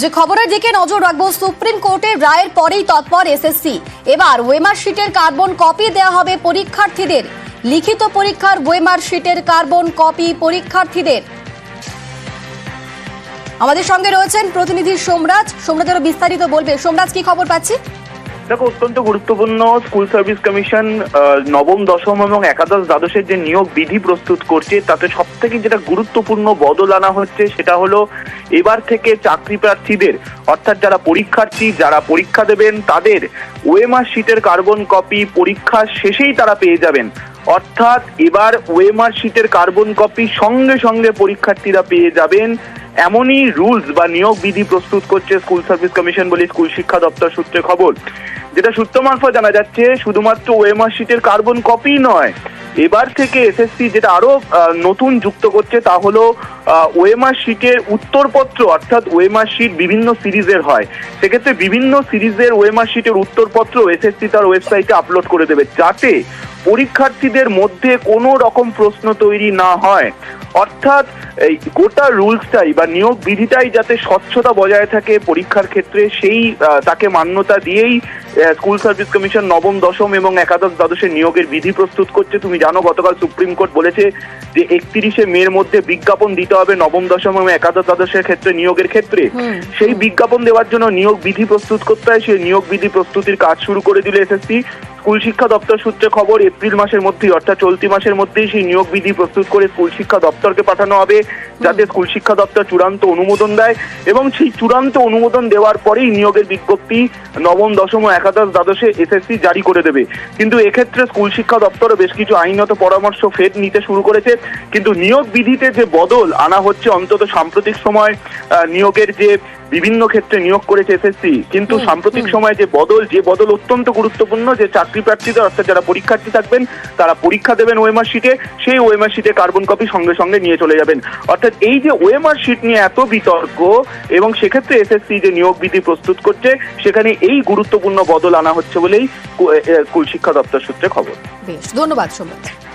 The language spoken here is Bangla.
যে খবরের দিকে নজর রাখব, সুপ্রিম কোর্টের রায়ের পরেই তৎপর এসএসসি এবার ওয়েমার শিটের কার্বন কপি দেওয়া হবে পরীক্ষার্থীদের। লিখিত পরীক্ষার ওয়েমার শিটের কার্বন কপি পরীক্ষার্থীদের। আমাদের সঙ্গে রয়েছেন প্রতিনিধি সোমরাজ। সোমরাজ আরও বিস্তারিত বলবে। সোমরাজ, কি খবর পাচ্ছি? দেখো অত্যন্ত গুরুত্বপূর্ণ স্কুল সার্ভিস কমিশন নবম, দশম এবং একাদশ দ্বাদশের যে নিয়োগ বিধি প্রস্তুত করছে, তাতে সব থেকে যেটা গুরুত্বপূর্ণ বদল আনা হচ্ছে সেটা হলো এবার থেকে চাকরি প্রার্থীদের, অর্থাৎ যারা পরীক্ষার্থী, যারা পরীক্ষা দেবেন, তাদের ওয়েমার শিটের কার্বন কপি পরীক্ষা শেষেই তারা পেয়ে যাবেন। অর্থাৎ এবার ওয়েমার শিটের কার্বন কপি সঙ্গে সঙ্গে পরীক্ষার্থীরা পেয়ে যাবেন। এমনই রুলস বা নিয়োগ বিধি প্রস্তুত করছে স্কুল সার্ভিস কমিশন বলে স্কুল শিক্ষা দপ্তর সূত্রে খবর। যেটা সূত্র মারফত জানা যাচ্ছে, শুধুমাত্র ওয়েমার শিটের কার্বন কপি নয়। এবার থেকে এসএসসি যেটা আরও নতুন যুক্ত করছে তা হলো ওয়েমার শিটের উত্তরপত্র, অর্থাৎ ওয়েমার শিট বিভিন্ন সিরিজের হয়। সেক্ষেত্রে বিভিন্ন সিরিজের ওয়েমার শিটের উত্তরপত্র এসএসসি তার ওয়েবসাইটে আপলোড করে দেবে। যাতে পরীক্ষার্থীদের মধ্যে কোনো রকম প্রশ্ন তৈরি না হয়। অর্থাৎ এই গোটা রুলসটাই বা নিয়োগ বিধিটাই যাতে স্বচ্ছতা বজায় থাকে পরীক্ষার ক্ষেত্রে সেই তাকে মান্যতা দিয়েই স্কুল সার্ভিস কমিশন নবম দশম এবং একাদশ দ্বাদশের নিয়োগের বিধি প্রস্তুত করছে। তুমি জানো গতকাল সুপ্রিম কোর্ট বলেছে যে একত্রিশে মের মধ্যে বিজ্ঞাপন দিতে হবে নবম দশম এবং একাদশ দ্বাদশের ক্ষেত্রে নিয়োগের ক্ষেত্রে। সেই বিজ্ঞাপন দেওয়ার জন্য নিয়োগ বিধি প্রস্তুত করতে হয়। সেই নিয়োগ বিধি প্রস্তুতির কাজ শুরু করে দিল এসএসসি। স্কুল শিক্ষা দপ্তর সূত্রে খবর এপ্রিল মাসের মধ্যেই অর্থাৎ চলতি মাসের মধ্যেই সেই নিয়োগ বিধি প্রস্তুত করে স্কুল শিক্ষা দপ্তরকে পাঠানো হবে যাতে স্কুল শিক্ষা দপ্তর চূড়ান্ত অনুমোদন দেয় এবং সেই চূড়ান্ত অনুমোদন দেওয়ার পরেই নিয়োগের বিজ্ঞপ্তি নবম দশম ও একাদশ দ্বাদশে এসএসসি জারি করে দেবে। কিন্তু এক্ষেত্রে স্কুল শিক্ষা দপ্তরও বেশ কিছু আইনত পরামর্শ ফের নিতে শুরু করেছে। কিন্তু নিয়োগ বিধিতে যে বদল আনা হচ্ছে অন্তত সাম্প্রতিক সময় নিয়োগের যে বিভিন্ন ক্ষেত্রে নিয়োগ করেছে এসএসসি কিন্তু সাম্প্রতিক সময়ে যে বদল যে বদল অত্যন্ত গুরুত্বপূর্ণ যে চাকরি প্রার্থীদের অর্থাৎ যারা পরীক্ষার্থী থাকবেন তারা পরীক্ষা দেবেন ওয়েমার শিটে সেই ওয়েমার শিটে কার্বন কপি সঙ্গে সঙ্গে নিয়ে চলে যাবেন। অর্থাৎ এই যে ওয়েমার শিট নিয়ে এত বিতর্ক এবং সেক্ষেত্রে এসএসসি যে নিয়োগ বিধি প্রস্তুত করছে সেখানে এই গুরুত্বপূর্ণ বদল আনা হচ্ছে বলেই স্কুল শিক্ষা দপ্তর সূত্রে খবর। বেশ ধন্যবাদ সোমরাজ